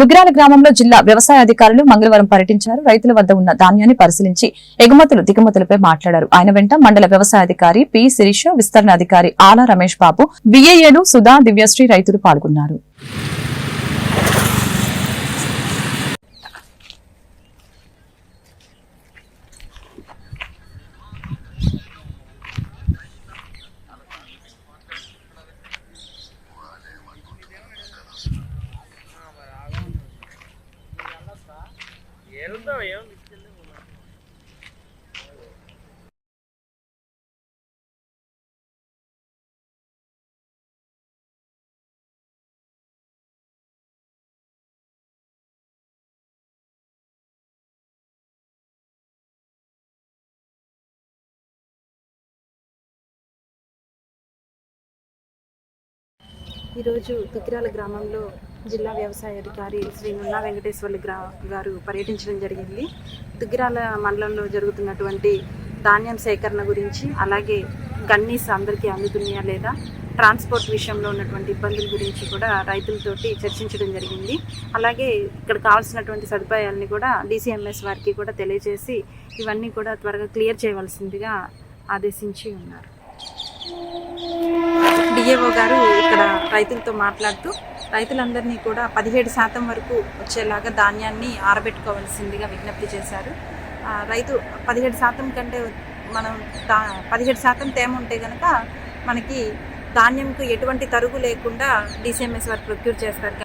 దుగ్గిరాల గ్రామంలో జిల్లా వ్యవసాయ అధికారులు మంగళవారం పర్యటించారు. రైతుల వద్ద ఉన్న ధాన్యాన్ని పరిశీలించి ఎగుమతులు దిగుమతులపై మాట్లాడారు. ఆయన వెంట మండల వ్యవసాయ అధికారి పి. శిరీష విస్తరణ అధికారి ఆలా రమేష్ బాబు బిఏఏలు సుధా దివ్యశ్రీ రైతులు పాల్గొన్నారు. ఈరోజు తుకిరాల గ్రామంలో జిల్లా వ్యవసాయ అధికారి శ్రీ నున్నా వెంకటేశ్వర్లు గ్రా గారు పర్యటించడం జరిగింది. దుగ్గిరాల మండలంలో జరుగుతున్నటువంటి ధాన్యం సేకరణ గురించి అలాగే గన్నీస్ అందరికీ అందుతున్నాయా లేదా ట్రాన్స్పోర్ట్ విషయంలో ఉన్నటువంటి ఇబ్బందుల గురించి కూడా రైతులతోటి చర్చించడం జరిగింది. అలాగే ఇక్కడ కావాల్సినటువంటి సదుపాయాలని కూడా డీసీఎంఎస్ వారికి కూడా తెలియజేసి ఇవన్నీ కూడా త్వరగా క్లియర్ చేయవలసిందిగా ఆదేశించి ఉన్నారు. డిఏఓ గారు ఇక్కడ రైతులతో మాట్లాడుతూ రైతులందరినీ కూడా పదిహేడు శాతం వరకు వచ్చేలాగా ధాన్యాన్ని ఆరబెట్టుకోవాల్సిందిగా విజ్ఞప్తి చేశారు. రైతు పదిహేడు శాతం కంటే మనం దా పదిహేడు శాతం తేమ ఉంటే కనుక మనకి ధాన్యంకు ఎటువంటి తరుగు లేకుండా డిసిఎంఎస్ వారు ప్రొక్యూర్ చేస్తారు.